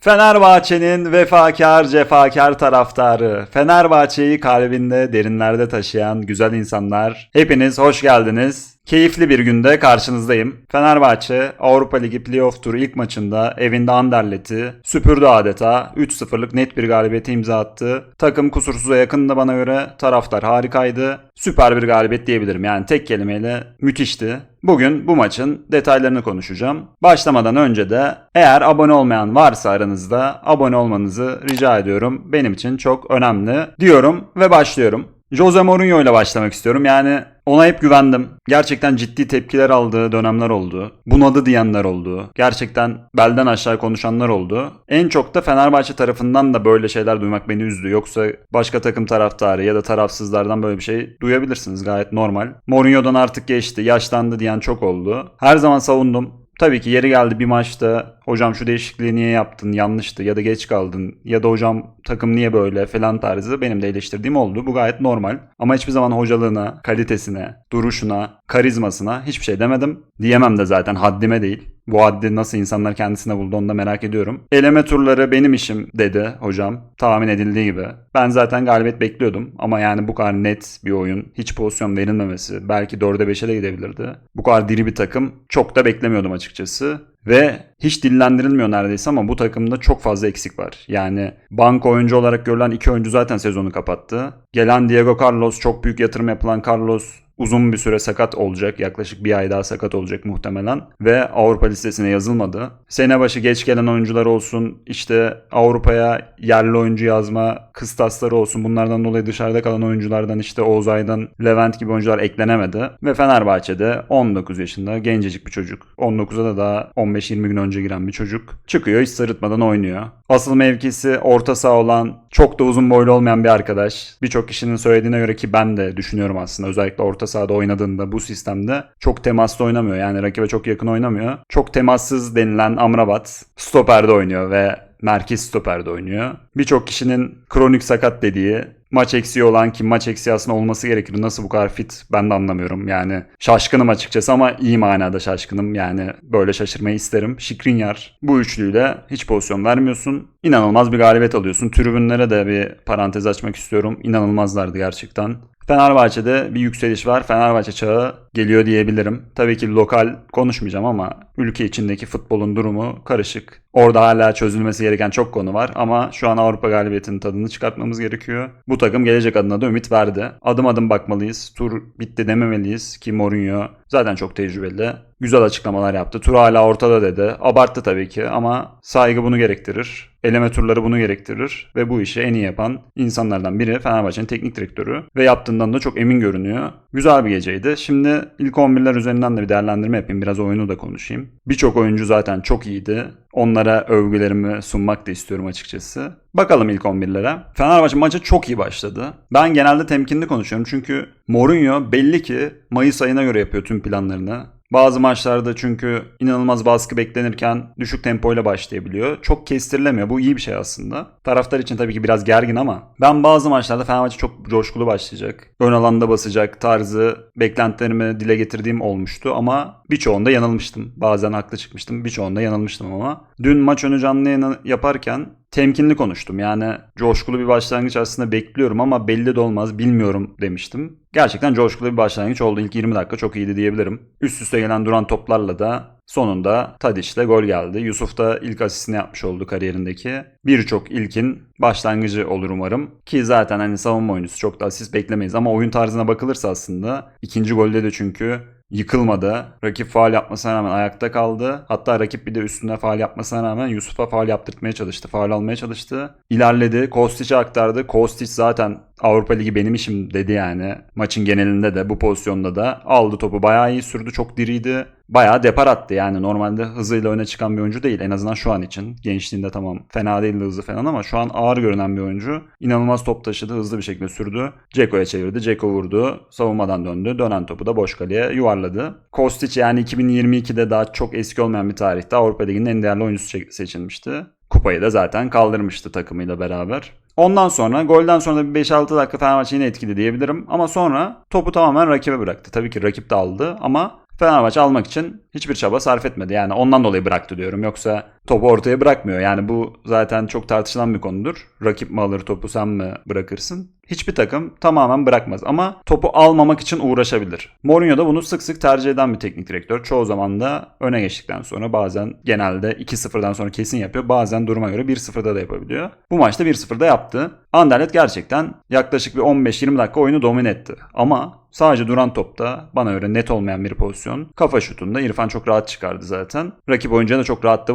Fenerbahçe'nin vefakar cefakar taraftarı, Fenerbahçe'yi kalbinde derinlerde taşıyan güzel insanlar, hepiniz hoş geldiniz. Keyifli bir günde karşınızdayım. Fenerbahçe Avrupa Ligi Playoff Turu ilk maçında evinde Anderlet'i süpürdü adeta. 3-0'lık net bir galibiyete imza attı. Takım kusursuza yakındı bana göre. Taraftar harikaydı. Süper bir galibiyet diyebilirim. Yani tek kelimeyle müthişti. Bugün bu maçın detaylarını konuşacağım. Başlamadan önce de eğer abone olmayan varsa aranızda abone olmanızı rica ediyorum. Benim için çok önemli diyorum ve başlıyorum. Jose Mourinho ile başlamak istiyorum. Yani ona hep güvendim. Gerçekten ciddi tepkiler aldığı dönemler oldu. Bunadı diyenler oldu. Gerçekten belden aşağı konuşanlar oldu. En çok da Fenerbahçe tarafından da böyle şeyler duymak beni üzdü. Yoksa başka takım taraftarı ya da tarafsızlardan böyle bir şey duyabilirsiniz. Gayet normal. Mourinho'dan artık geçti, yaşlandı diyen çok oldu. Her zaman savundum. Tabii ki yeri geldi bir maçta hocam şu değişikliği niye yaptın yanlıştı ya da geç kaldın ya da hocam takım niye böyle falan tarzı benim de eleştirdiğim oldu. Bu gayet normal ama hiçbir zaman hocalığına, kalitesine, duruşuna, karizmasına hiçbir şey demedim. Diyemem de zaten haddime değil. Bu haddi nasıl insanlar kendisine buldu onu da merak ediyorum. Eleme turları benim işim dedi hocam. Tahmin edildiği gibi. Ben zaten galibiyet bekliyordum ama yani bu kadar net bir oyun, hiç pozisyon verilmemesi, belki 4'e 5'e de gidebilirdi. Bu kadar diri bir takım çok da beklemiyordum açıkçası. Ve hiç dillendirilmiyor neredeyse ama bu takımda çok fazla eksik var. Yani bank oyuncu olarak görülen iki oyuncu zaten sezonu kapattı. Gelen Diego Carlos çok büyük yatırım yapılan Carlos uzun bir süre sakat olacak. Yaklaşık bir ay daha sakat olacak muhtemelen. Ve Avrupa listesine yazılmadı. Sene başı geç gelen oyuncular olsun, işte Avrupa'ya yerli oyuncu yazma kıstasları olsun. Bunlardan dolayı dışarıda kalan oyunculardan işte Oğuz Aydan, Levent gibi oyuncular eklenemedi. Ve Fenerbahçe'de 19 yaşında gencecik bir çocuk. 19'a da daha 15-20 gün önce giren bir çocuk. Çıkıyor hiç sırıtmadan oynuyor. Asıl mevkisi orta saha olan çok da uzun boylu olmayan bir arkadaş. Birçok kişinin söylediğine göre ki ben de düşünüyorum aslında özellikle orta sahada oynadığında bu sistemde çok temaslı oynamıyor. Yani rakibe çok yakın oynamıyor. Çok temassız denilen Amrabat stoperde oynuyor ve merkez stoperde oynuyor. Birçok kişinin kronik sakat dediği maç eksiği olan ki maç eksiği aslında olması gerekir. Nasıl bu kadar fit ben de anlamıyorum. Yani şaşkınım açıkçası ama iyi manada şaşkınım. Yani böyle şaşırmayı isterim. Şikrinyar bu üçlüyle hiç pozisyon vermiyorsun. İnanılmaz bir galibiyet alıyorsun. Tribünlere de bir parantez açmak istiyorum. İnanılmazlardı gerçekten. Fenerbahçe'de bir yükseliş var. Fenerbahçe çağı geliyor diyebilirim. Tabii ki lokal konuşmayacağım ama ülke içindeki futbolun durumu karışık. Orada hala çözülmesi gereken çok konu var ama şu an Avrupa galibiyetinin tadını çıkartmamız gerekiyor. Bu takım gelecek adına da ümit verdi. Adım adım bakmalıyız. Tur bitti dememeliyiz ki Mourinho zaten çok tecrübeli. Güzel açıklamalar yaptı. Tur hala ortada dedi. Abarttı tabii ki ama saygı bunu gerektirir. Eleme turları bunu gerektirir ve bu işi en iyi yapan insanlardan biri Fenerbahçe'nin teknik direktörü ve yaptığından da çok emin görünüyor. Güzel bir geceydi. Şimdi ilk 11'ler üzerinden de bir değerlendirme yapayım. Biraz oyunu da konuşayım. Birçok oyuncu zaten çok iyiydi. Onlara övgülerimi sunmak da istiyorum açıkçası. Bakalım ilk 11'lere. Fenerbahçe maça çok iyi başladı. Ben genelde temkinli konuşuyorum çünkü Mourinho belli ki Mayıs ayına göre yapıyor tüm planlarını. Bazı maçlarda çünkü inanılmaz baskı beklenirken düşük tempoyla başlayabiliyor. Çok kestirilemiyor. Bu iyi bir şey aslında. Taraftar için tabii ki biraz gergin ama ben bazı maçlarda Fenerbahçe çok coşkulu başlayacak. Ön alanda basacak tarzı beklentilerimi dile getirdiğim olmuştu ama birçoğunda yanılmıştım. Bazen haklı çıkmıştım. Birçoğunda yanılmıştım ama. Dün maç önü canlı yayını yaparken temkinli konuştum. Yani coşkulu bir başlangıç aslında bekliyorum ama belli de olmaz bilmiyorum demiştim. Gerçekten coşkulu bir başlangıç oldu. İlk 20 dakika çok iyiydi diyebilirim. Üst üste gelen duran toplarla da Sonunda Tadic'le gol geldi. Yusuf da ilk asistini yapmış oldu kariyerindeki. Birçok ilkin başlangıcı olur umarım. Ki zaten hani savunma oyuncusu çok da asist beklemeyiz ama oyun tarzına bakılırsa aslında ikinci golde de çünkü yıkılmadı. Rakip faal yapmasına rağmen ayakta kaldı. Hatta rakip bir de üstüne faal yapmasına rağmen Yusuf'a faal yaptırtmaya çalıştı. Faal almaya çalıştı. İlerledi. Kostic'e aktardı. Kostic zaten Avrupa Ligi benim işim dedi yani. Maçın genelinde de bu pozisyonda da aldı topu. Bayağı iyi sürdü. Çok diriydi. Bayağı depar attı yani. Normalde hızıyla öne çıkan bir oyuncu değil. En azından şu an için. Gençliğinde tamam fena değildi hızı falan ama şu an ağır görünen bir oyuncu. İnanılmaz top taşıdı. Hızlı bir şekilde sürdü. Ceko'ya çevirdi. Ceko vurdu. Savunmadan döndü. Dönen topu da boş kaleye yuvarladı. Kostic yani 2022'de daha çok eski olmayan bir tarihte Avrupa Ligi'nin en değerli oyuncusu seçilmişti. Kupayı da zaten kaldırmıştı takımıyla beraber. Ondan sonra golden sonra da bir 5-6 dakika Fenerbahçe yine etkili diyebilirim. Ama sonra topu tamamen rakibe bıraktı. Tabii ki rakip de aldı ama Fenerbahçe almak için hiçbir çaba sarf etmedi. Yani ondan dolayı bıraktı diyorum. Yoksa topu ortaya bırakmıyor. Yani bu zaten çok tartışılan bir konudur. Rakip mi alır topu sen mi bırakırsın? Hiçbir takım tamamen bırakmaz ama topu almamak için uğraşabilir. Mourinho da bunu sık sık tercih eden bir teknik direktör. Çoğu zaman da öne geçtikten sonra bazen genelde 2-0'dan sonra kesin yapıyor. Bazen duruma göre 1-0'da da yapabiliyor. Bu maçta 1-0'da yaptı. Anderlet gerçekten yaklaşık bir 15-20 dakika oyunu domine etti. Ama sadece duran topta bana göre net olmayan bir pozisyon. Kafa şutunda İrfan çok rahat çıkardı zaten. Rakip oyuncuya da çok rahat da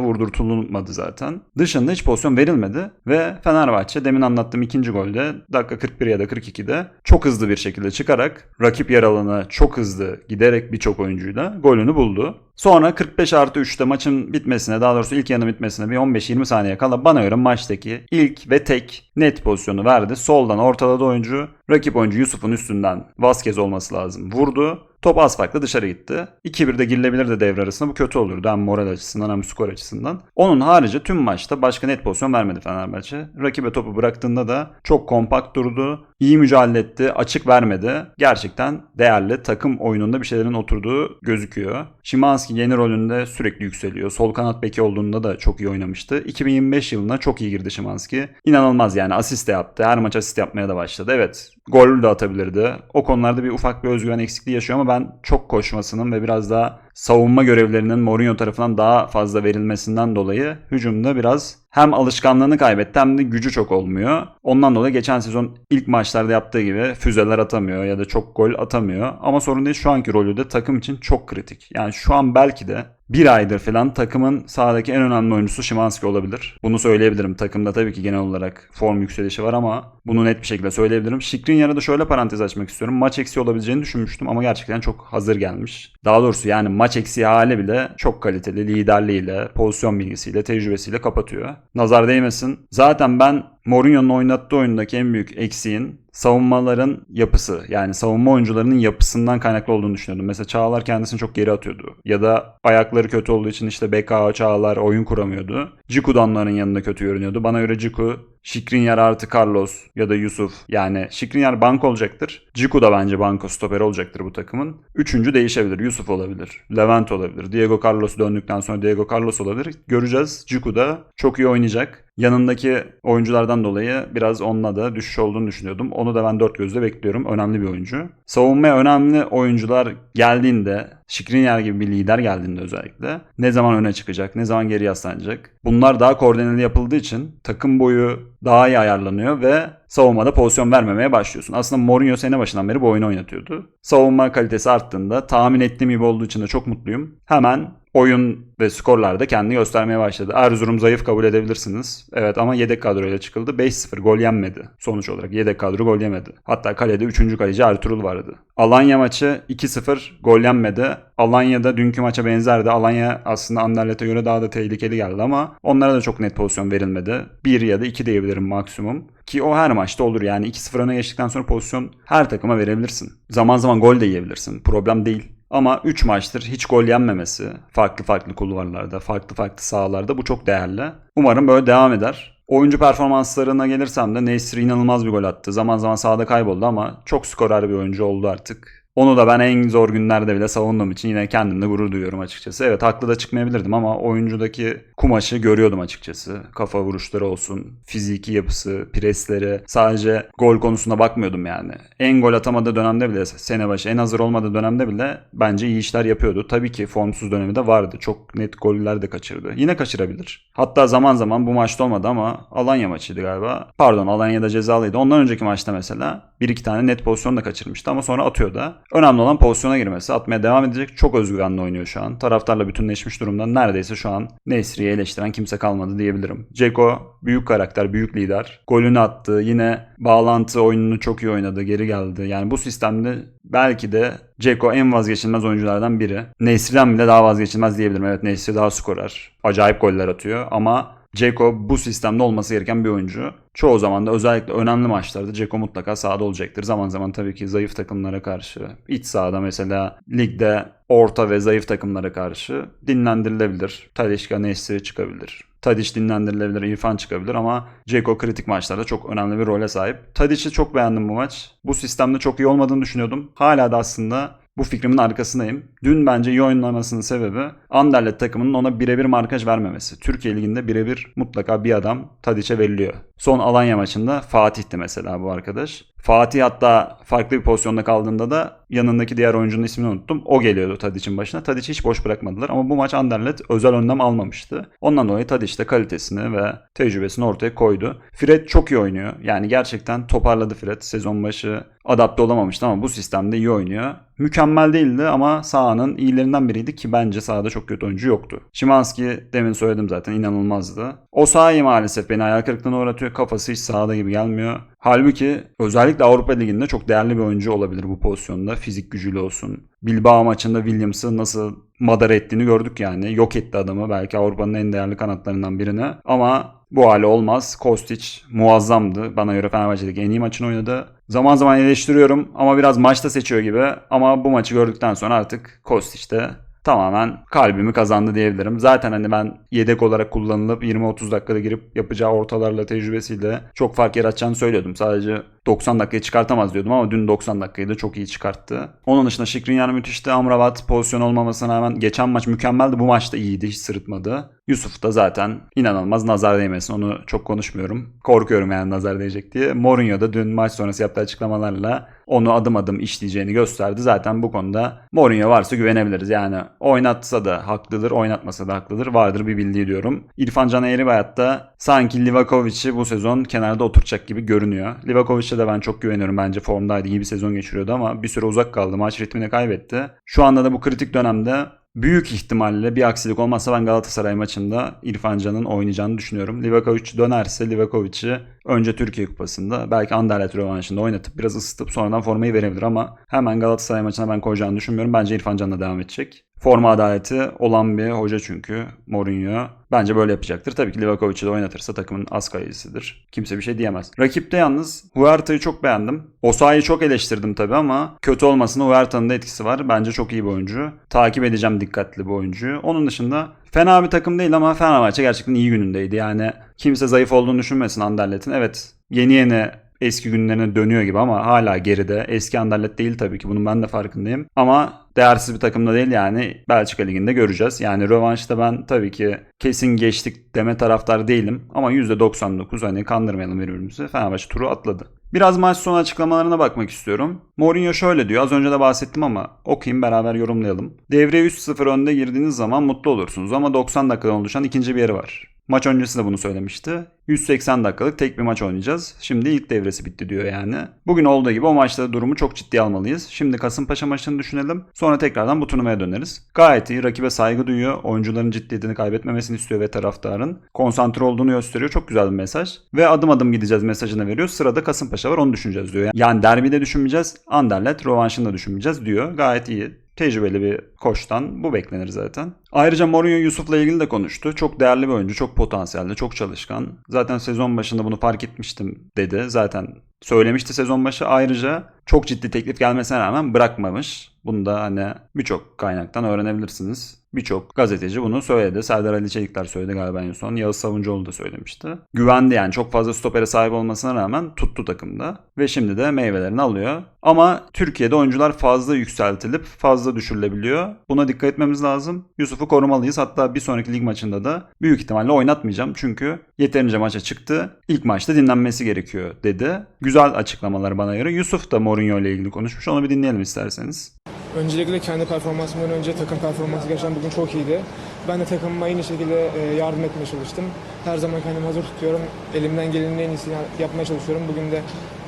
vurdurtulmadı zaten. Dışında hiç pozisyon verilmedi ve Fenerbahçe demin anlattığım ikinci golde dakika 41 ya da 42'de çok hızlı bir şekilde çıkarak rakip yer alanına çok hızlı giderek birçok oyuncuyla golünü buldu. Sonra 45 artı 3'te maçın bitmesine daha doğrusu ilk yarının bitmesine bir 15-20 saniye kala bana göre maçtaki ilk ve tek net pozisyonu verdi. Soldan ortaladı oyuncu. Rakip oyuncu Yusuf'un üstünden Vazquez olması lazım. Vurdu. Top az farklı dışarı gitti. 2-1'de girilebilirdi devre arasında. Bu kötü olurdu hem moral açısından hem skor açısından. Onun harici tüm maçta başka net pozisyon vermedi Fenerbahçe. Rakibe topu bıraktığında da çok kompakt durdu. İyi mücadele etti. Açık vermedi. Gerçekten değerli takım oyununda bir şeylerin oturduğu gözüküyor. Şimanski yeni rolünde sürekli yükseliyor. Sol kanat beki olduğunda da çok iyi oynamıştı. 2025 yılına çok iyi girdi Şimanski. İnanılmaz yani asist de yaptı. Her maç asist yapmaya da başladı. Evet gol de atabilirdi. O konularda bir ufak bir özgüven eksikliği yaşıyor ama ben çok koşmasının ve biraz daha savunma görevlerinin Mourinho tarafından daha fazla verilmesinden dolayı hücumda biraz hem alışkanlığını kaybetti hem de gücü çok olmuyor. Ondan dolayı geçen sezon ilk maçlarda yaptığı gibi füzeler atamıyor ya da çok gol atamıyor. Ama sorun değil şu anki rolü de takım için çok kritik. Yani şu an belki de bir aydır falan takımın sahadaki en önemli oyuncusu Şimanski olabilir. Bunu söyleyebilirim. Takımda tabii ki genel olarak form yükselişi var ama bunu net bir şekilde söyleyebilirim. Şikrin da şöyle parantez açmak istiyorum. Maç eksiği olabileceğini düşünmüştüm ama gerçekten çok hazır gelmiş. Daha doğrusu yani maç eksiği hali bile çok kaliteli liderliğiyle, pozisyon bilgisiyle, tecrübesiyle kapatıyor. Nazar değmesin. Zaten ben Mourinho'nun oynattığı oyundaki en büyük eksiğin savunmaların yapısı yani savunma oyuncularının yapısından kaynaklı olduğunu düşünüyordum. Mesela Çağlar kendisini çok geri atıyordu. Ya da ayakları kötü olduğu için işte BK Çağlar oyun kuramıyordu. Ciku da onların yanında kötü görünüyordu. Bana göre Ciku Şikrinyar artı Carlos ya da Yusuf. Yani Şikrinyar bank olacaktır. Ciku da bence banko stoper olacaktır bu takımın. Üçüncü değişebilir. Yusuf olabilir. Levent olabilir. Diego Carlos döndükten sonra Diego Carlos olabilir. Göreceğiz. Ciku da çok iyi oynayacak. Yanındaki oyunculardan dolayı biraz onunla da düşüş olduğunu düşünüyordum. Onu da ben dört gözle bekliyorum. Önemli bir oyuncu. Savunmaya önemli oyuncular geldiğinde, Şikrinyar gibi bir lider geldiğinde özellikle ne zaman öne çıkacak, ne zaman geri yaslanacak. Bunlar daha koordineli yapıldığı için takım boyu daha iyi ayarlanıyor ve savunmada pozisyon vermemeye başlıyorsun. Aslında Mourinho sene başından beri bu oyunu oynatıyordu. Savunma kalitesi arttığında tahmin ettiğim gibi olduğu için de çok mutluyum. Hemen oyun ve skorlarda kendini göstermeye başladı. Erzurum zayıf kabul edebilirsiniz. Evet ama yedek kadroyla çıkıldı. 5-0 gol yenmedi. Sonuç olarak yedek kadro gol yemedi. Hatta kalede 3. kaleci Ertuğrul vardı. Alanya maçı 2-0 gol yenmedi. Alanya'da dünkü maça benzerdi. Alanya aslında Anderlet'e göre daha da tehlikeli geldi ama onlara da çok net pozisyon verilmedi. 1 ya da 2 diyebilirim maksimum. Ki o her maçta olur yani 2-0 öne geçtikten sonra pozisyon her takıma verebilirsin. Zaman zaman gol de yiyebilirsin. Problem değil. Ama 3 maçtır hiç gol yenmemesi farklı farklı kulvarlarda, farklı farklı sahalarda bu çok değerli. Umarım böyle devam eder. Oyuncu performanslarına gelirsem de Nesri inanılmaz bir gol attı. Zaman zaman sahada kayboldu ama çok skorer bir oyuncu oldu artık. Onu da ben en zor günlerde bile savunduğum için yine kendimle gurur duyuyorum açıkçası. Evet haklı da çıkmayabilirdim ama oyuncudaki kumaşı görüyordum açıkçası. Kafa vuruşları olsun, fiziki yapısı, presleri. Sadece gol konusuna bakmıyordum yani. En gol atamadığı dönemde bile, sene başı en hazır olmadığı dönemde bile bence iyi işler yapıyordu. Tabii ki formsuz dönemi de vardı. Çok net goller de kaçırdı. Yine kaçırabilir. Hatta zaman zaman bu maçta olmadı ama Alanya maçıydı galiba. Pardon Alanya'da cezalıydı. Ondan önceki maçta mesela bir iki tane net pozisyon da kaçırmıştı ama sonra atıyor da. Önemli olan pozisyona girmesi. Atmaya devam edecek. Çok özgüvenli oynuyor şu an. Taraftarla bütünleşmiş durumda. Neredeyse şu an Nesri'yi eleştiren kimse kalmadı diyebilirim. Ceko büyük karakter, büyük lider. Golünü attı. Yine bağlantı oyununu çok iyi oynadı. Geri geldi. Yani bu sistemde belki de Ceko en vazgeçilmez oyunculardan biri. Nesri'den bile daha vazgeçilmez diyebilirim. Evet Nesri daha skorer. Acayip goller atıyor ama Ceko bu sistemde olması gereken bir oyuncu. Çoğu zaman da özellikle önemli maçlarda Ceko mutlaka sahada olacaktır. Zaman zaman tabii ki zayıf takımlara karşı, iç sahada mesela ligde orta ve zayıf takımlara karşı dinlendirilebilir. Talişka Nesri çıkabilir. Tadiç dinlendirilebilir, İrfan çıkabilir ama Ceko kritik maçlarda çok önemli bir role sahip. Tadiç'i çok beğendim bu maç. Bu sistemde çok iyi olmadığını düşünüyordum. Hala da aslında bu fikrimin arkasındayım. Dün bence iyi oynamasının sebebi Anderlet takımının ona birebir markaj vermemesi. Türkiye Ligi'nde birebir mutlaka bir adam Tadiç'e veriliyor. Son Alanya maçında Fatih'ti mesela bu arkadaş. Fatih hatta farklı bir pozisyonda kaldığında da yanındaki diğer oyuncunun ismini unuttum. O geliyordu Tadiç'in başına. Tadiç'i hiç boş bırakmadılar ama bu maç Anderlet özel önlem almamıştı. Ondan dolayı Tadiç de kalitesini ve tecrübesini ortaya koydu. Fred çok iyi oynuyor. Yani gerçekten toparladı Fred. Sezon başı adapte olamamıştı ama bu sistemde iyi oynuyor. Mükemmel değildi ama sahanın iyilerinden biriydi ki bence sahada çok kötü oyuncu yoktu. Şimanski demin söyledim zaten inanılmazdı. O sahi maalesef beni hayal kırıklığına uğratıyor. Kafası hiç sahada gibi gelmiyor. Halbuki özellikle Avrupa Ligi'nde çok değerli bir oyuncu olabilir bu pozisyonda. Fizik gücüyle olsun. Bilbao maçında Williams'ı nasıl madara ettiğini gördük yani. Yok etti adamı. Belki Avrupa'nın en değerli kanatlarından birini. Ama bu hale olmaz. Kostić muazzamdı. Bana göre Fenerbahçe'deki en iyi maçını oynadı. Zaman zaman eleştiriyorum ama biraz maçta seçiyor gibi. Ama bu maçı gördükten sonra artık Kostić de tamamen kalbimi kazandı diyebilirim. Zaten hani ben yedek olarak kullanılıp 20-30 dakikada girip yapacağı ortalarla tecrübesiyle çok fark yaratacağını söylüyordum. Sadece 90 dakikayı çıkartamaz diyordum ama dün 90 dakikayı da çok iyi çıkarttı. Onun dışında Şikrinyan müthişti. Amrabat pozisyon olmamasına rağmen geçen maç mükemmeldi. Bu maçta iyiydi. Hiç sırıtmadı. Yusuf da zaten inanılmaz nazar değmesin. Onu çok konuşmuyorum. Korkuyorum yani nazar değecek diye. Mourinho da dün maç sonrası yaptığı açıklamalarla onu adım adım işleyeceğini gösterdi. Zaten bu konuda Mourinho varsa güvenebiliriz. Yani oynatsa da haklıdır, oynatmasa da haklıdır. Vardır bir bildiği diyorum. İrfan Can Eğribayat da sanki Livakovic'i bu sezon kenarda oturacak gibi görünüyor. Livakovic'e de ben çok güveniyorum. Bence formdaydı. iyi bir sezon geçiriyordu ama bir süre uzak kaldı. Maç ritmini kaybetti. Şu anda da bu kritik dönemde büyük ihtimalle bir aksilik olmazsa ben Galatasaray maçında İrfan Can'ın oynayacağını düşünüyorum. Livakovic dönerse Livakovic'i önce Türkiye Kupası'nda belki Anderlet rövanşında oynatıp biraz ısıtıp sonradan formayı verebilir ama hemen Galatasaray maçına ben koyacağını düşünmüyorum. Bence İrfan Can'la devam edecek. Forma adaleti olan bir hoca çünkü Mourinho. Bence böyle yapacaktır. Tabii ki Livakovic'i de oynatırsa takımın az kayısıdır. Kimse bir şey diyemez. Rakipte yalnız Huerta'yı çok beğendim. Osayi'yi çok eleştirdim tabii ama kötü olmasına Huerta'nın da etkisi var. Bence çok iyi bir oyuncu. Takip edeceğim dikkatli bu oyuncuyu. Onun dışında fena bir takım değil ama Fenerbahçe gerçekten iyi günündeydi. Yani kimse zayıf olduğunu düşünmesin Anderlet'in. Evet yeni yeni eski günlerine dönüyor gibi ama hala geride. Eski Anderlet değil tabii ki bunun ben de farkındayım. Ama değersiz bir takımda değil yani Belçika Ligi'nde göreceğiz. Yani rövanşta ben tabii ki kesin geçtik deme taraftar değilim. Ama %99 hani kandırmayalım birbirimizi. Fenerbahçe turu atladı. Biraz maç sonu açıklamalarına bakmak istiyorum. Mourinho şöyle diyor. Az önce de bahsettim ama okuyayım beraber yorumlayalım. Devreye 3-0 önde girdiğiniz zaman mutlu olursunuz ama 90 dakikadan oluşan ikinci bir yeri var. Maç öncesi de bunu söylemişti. 180 dakikalık tek bir maç oynayacağız. Şimdi ilk devresi bitti diyor yani. Bugün olduğu gibi o maçta durumu çok ciddiye almalıyız. Şimdi Kasımpaşa maçını düşünelim. Sonra tekrardan bu turnuvaya döneriz. Gayet iyi. Rakibe saygı duyuyor. Oyuncuların ciddiyetini kaybetmemesini istiyor ve taraftarın. Konsantre olduğunu gösteriyor. Çok güzel bir mesaj. Ve adım adım gideceğiz mesajını veriyor. Sırada Kasımpaşa var onu düşüneceğiz diyor. Yani derbide düşünmeyeceğiz. Anderlet rövanşını da düşünmeyeceğiz diyor. Gayet iyi tecrübeli bir koçtan bu beklenir zaten. Ayrıca Mourinho Yusuf'la ilgili de konuştu. Çok değerli bir oyuncu, çok potansiyelli, çok çalışkan. Zaten sezon başında bunu fark etmiştim dedi. Zaten söylemişti sezon başı. Ayrıca çok ciddi teklif gelmesine rağmen bırakmamış. Bunu da hani birçok kaynaktan öğrenebilirsiniz. Birçok gazeteci bunu söyledi. Serdar Ali Çelikler söyledi galiba en son. Yağız Savuncuoğlu da söylemişti. Güvendi yani çok fazla stopere sahip olmasına rağmen tuttu takımda. Ve şimdi de meyvelerini alıyor. Ama Türkiye'de oyuncular fazla yükseltilip fazla düşürülebiliyor. Buna dikkat etmemiz lazım. Yusuf'u korumalıyız. Hatta bir sonraki lig maçında da büyük ihtimalle oynatmayacağım. Çünkü yeterince maça çıktı. İlk maçta dinlenmesi gerekiyor dedi. Güzel açıklamalar bana göre. Yusuf da Mourinho ile ilgili konuşmuş. Onu bir dinleyelim isterseniz. Öncelikle kendi performansımdan önce takım performansı gerçekten bugün çok iyiydi. Ben de takımıma aynı şekilde e, yardım etmeye çalıştım. Her zaman kendimi hazır tutuyorum. Elimden gelenin en iyisini yapmaya çalışıyorum. Bugün de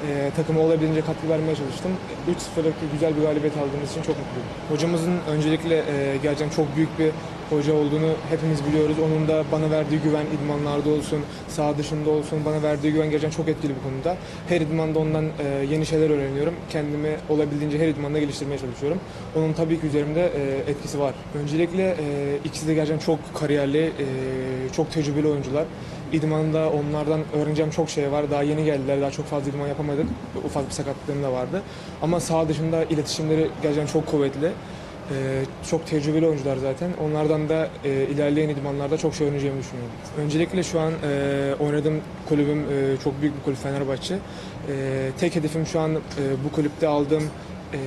e, takıma olabildiğince katkı vermeye çalıştım. 3-0'lık güzel bir galibiyet aldığımız için çok mutluyum. Hocamızın öncelikle e, gerçekten çok büyük bir hoca olduğunu hepimiz biliyoruz. Onun da bana verdiği güven idmanlarda olsun, saha dışında olsun bana verdiği güven gerçekten çok etkili bu konuda. Her idmanda ondan e, yeni şeyler öğreniyorum. Kendimi olabildiğince her idmanda geliştirmeye çalışıyorum. Onun tabii ki üzerimde e, etkisi var. Öncelikle e, ikisi de gerçekten çok kariyerli, e, çok tecrübeli oyuncular. İdmanda onlardan öğreneceğim çok şey var. Daha yeni geldiler, daha çok fazla idman yapamadık. Ufak bir sakatlıklarım da vardı. Ama saha dışında iletişimleri gerçekten çok kuvvetli. Ee, çok tecrübeli oyuncular zaten. Onlardan da e, ilerleyen idmanlarda çok şey öğreneceğimi düşünüyorum. Öncelikle şu an e, oynadığım kulübüm e, çok büyük bir kulüp Fenerbahçe. E, tek hedefim şu an e, bu kulüpte aldığım e,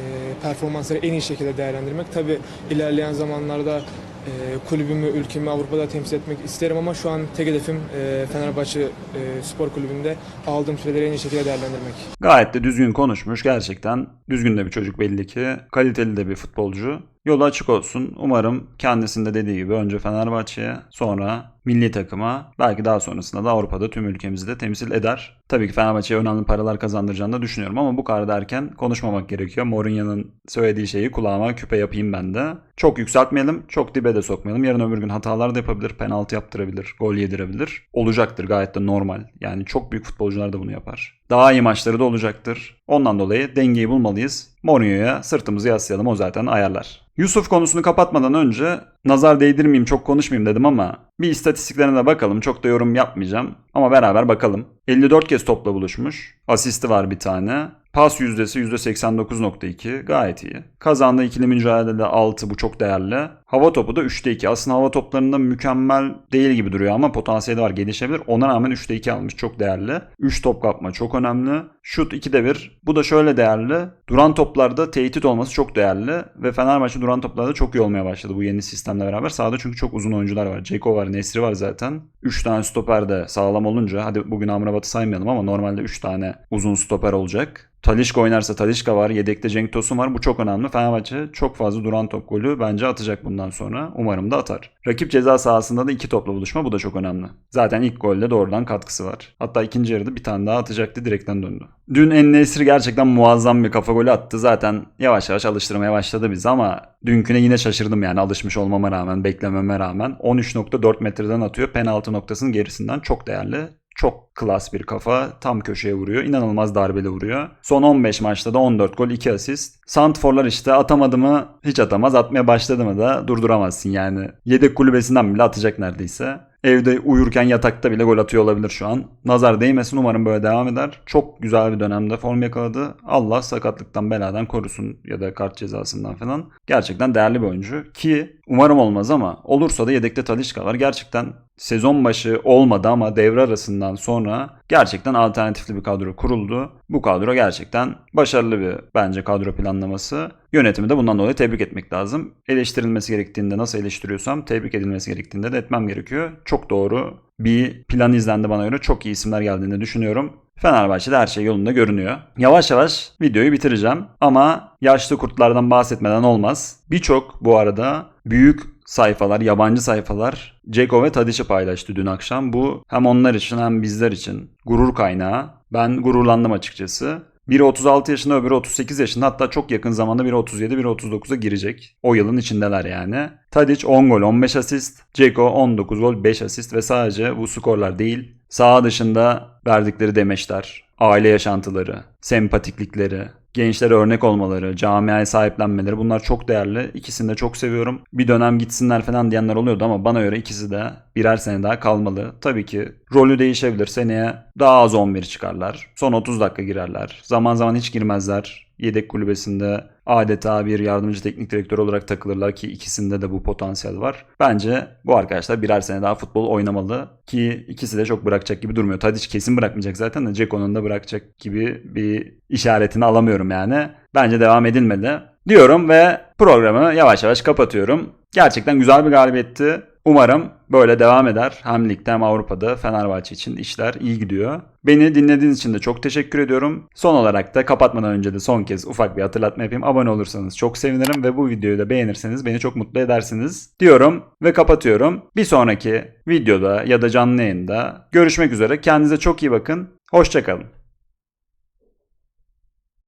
performansları en iyi şekilde değerlendirmek. Tabii ilerleyen zamanlarda e, kulübümü, ülkemi Avrupa'da temsil etmek isterim ama şu an tek hedefim e, Fenerbahçe e, Spor Kulübü'nde aldığım süreleri en iyi şekilde değerlendirmek. Gayet de düzgün konuşmuş. Gerçekten düzgün de bir çocuk belli ki. Kaliteli de bir futbolcu. Yolu açık olsun. Umarım kendisinde dediği gibi önce Fenerbahçe'ye sonra milli takıma belki daha sonrasında da Avrupa'da tüm ülkemizi de temsil eder. Tabii ki Fenerbahçe'ye önemli paralar kazandıracağını da düşünüyorum ama bu kadar derken konuşmamak gerekiyor. Mourinho'nun söylediği şeyi kulağıma küpe yapayım ben de. Çok yükseltmeyelim, çok dibe de sokmayalım. Yarın öbür gün hatalar da yapabilir, penaltı yaptırabilir, gol yedirebilir. Olacaktır gayet de normal. Yani çok büyük futbolcular da bunu yapar. Daha iyi maçları da olacaktır. Ondan dolayı dengeyi bulmalıyız. Mourinho'ya sırtımızı yaslayalım o zaten ayarlar. Yusuf konusunu kapatmadan önce nazar değdirmeyeyim çok konuşmayayım dedim ama bir istatistiklerine de bakalım. Çok da yorum yapmayacağım ama beraber bakalım. 54 kez topla buluşmuş. Asisti var bir tane. Pas yüzdesi %89.2 gayet iyi. Kazandığı ikili mücadelede 6 bu çok değerli. Hava topu da 3'te 2. Aslında hava toplarında mükemmel değil gibi duruyor ama potansiyeli var gelişebilir. Ona rağmen 3'te 2 almış çok değerli. 3 top kapma çok önemli. Şut 2'de 1. Bu da şöyle değerli. Duran toplarda tehdit olması çok değerli. Ve Fenerbahçe duran toplarda çok iyi olmaya başladı bu yeni sistemle beraber. Sahada çünkü çok uzun oyuncular var. Ceko var, Nesri var zaten. 3 tane stoper de sağlam olunca hadi bugün Amrabat'ı saymayalım ama normalde 3 tane uzun stoper olacak. Talişka oynarsa Talişka var. Yedekte Cenk Tosun var. Bu çok önemli. Fenerbahçe çok fazla duran top golü bence atacak bundan sonra. Umarım da atar. Rakip ceza sahasında da iki topla buluşma. Bu da çok önemli. Zaten ilk golde doğrudan katkısı var. Hatta ikinci yarıda bir tane daha atacaktı. Direkten döndü. Dün En-Nesyri gerçekten muazzam bir kafa golü attı. Zaten yavaş yavaş alıştırmaya başladı bizi ama dünküne yine şaşırdım yani alışmış olmama rağmen, beklememe rağmen. 13.4 metreden atıyor. Penaltı noktasının gerisinden çok değerli. Çok klas bir kafa. Tam köşeye vuruyor. İnanılmaz darbeli vuruyor. Son 15 maçta da 14 gol 2 asist. Santforlar işte atamadı mı hiç atamaz. Atmaya başladı mı da durduramazsın yani. Yedek kulübesinden bile atacak neredeyse. Evde uyurken yatakta bile gol atıyor olabilir şu an. Nazar değmesin umarım böyle devam eder. Çok güzel bir dönemde form yakaladı. Allah sakatlıktan beladan korusun ya da kart cezasından falan. Gerçekten değerli bir oyuncu ki umarım olmaz ama olursa da yedekte Talişka var. Gerçekten sezon başı olmadı ama devre arasından sonra gerçekten alternatifli bir kadro kuruldu. Bu kadro gerçekten başarılı bir bence kadro planlaması. Yönetimi de bundan dolayı tebrik etmek lazım. Eleştirilmesi gerektiğinde nasıl eleştiriyorsam tebrik edilmesi gerektiğinde de etmem gerekiyor. Çok doğru bir plan izlendi bana göre. Çok iyi isimler geldiğini düşünüyorum. Fenerbahçe'de her şey yolunda görünüyor. Yavaş yavaş videoyu bitireceğim ama yaşlı kurtlardan bahsetmeden olmaz. Birçok bu arada büyük sayfalar, yabancı sayfalar Ceko ve Tadic'i paylaştı dün akşam. Bu hem onlar için hem bizler için gurur kaynağı. Ben gururlandım açıkçası. Biri 36 yaşında öbürü 38 yaşında hatta çok yakın zamanda biri 37 biri 39'a girecek. O yılın içindeler yani. Tadic 10 gol 15 asist. Ceko 19 gol 5 asist ve sadece bu skorlar değil. Saha dışında verdikleri demeçler, aile yaşantıları, sempatiklikleri, gençlere örnek olmaları, camiaya sahiplenmeleri bunlar çok değerli. İkisini de çok seviyorum. Bir dönem gitsinler falan diyenler oluyordu ama bana göre ikisi de birer sene daha kalmalı. Tabii ki rolü değişebilir. Seneye daha az 11 çıkarlar. Son 30 dakika girerler. Zaman zaman hiç girmezler. Yedek kulübesinde adeta bir yardımcı teknik direktör olarak takılırlar ki ikisinde de bu potansiyel var. Bence bu arkadaşlar birer sene daha futbol oynamalı ki ikisi de çok bırakacak gibi durmuyor. Tadic kesin bırakmayacak zaten de Ceko'nun da bırakacak gibi bir işaretini alamıyorum yani. Bence devam edilmedi diyorum ve programı yavaş yavaş kapatıyorum. Gerçekten güzel bir galibiyetti. Umarım böyle devam eder. Hem ligde hem Avrupa'da Fenerbahçe için işler iyi gidiyor. Beni dinlediğiniz için de çok teşekkür ediyorum. Son olarak da kapatmadan önce de son kez ufak bir hatırlatma yapayım. Abone olursanız çok sevinirim ve bu videoyu da beğenirseniz beni çok mutlu edersiniz diyorum ve kapatıyorum. Bir sonraki videoda ya da canlı yayında görüşmek üzere. Kendinize çok iyi bakın. Hoşçakalın.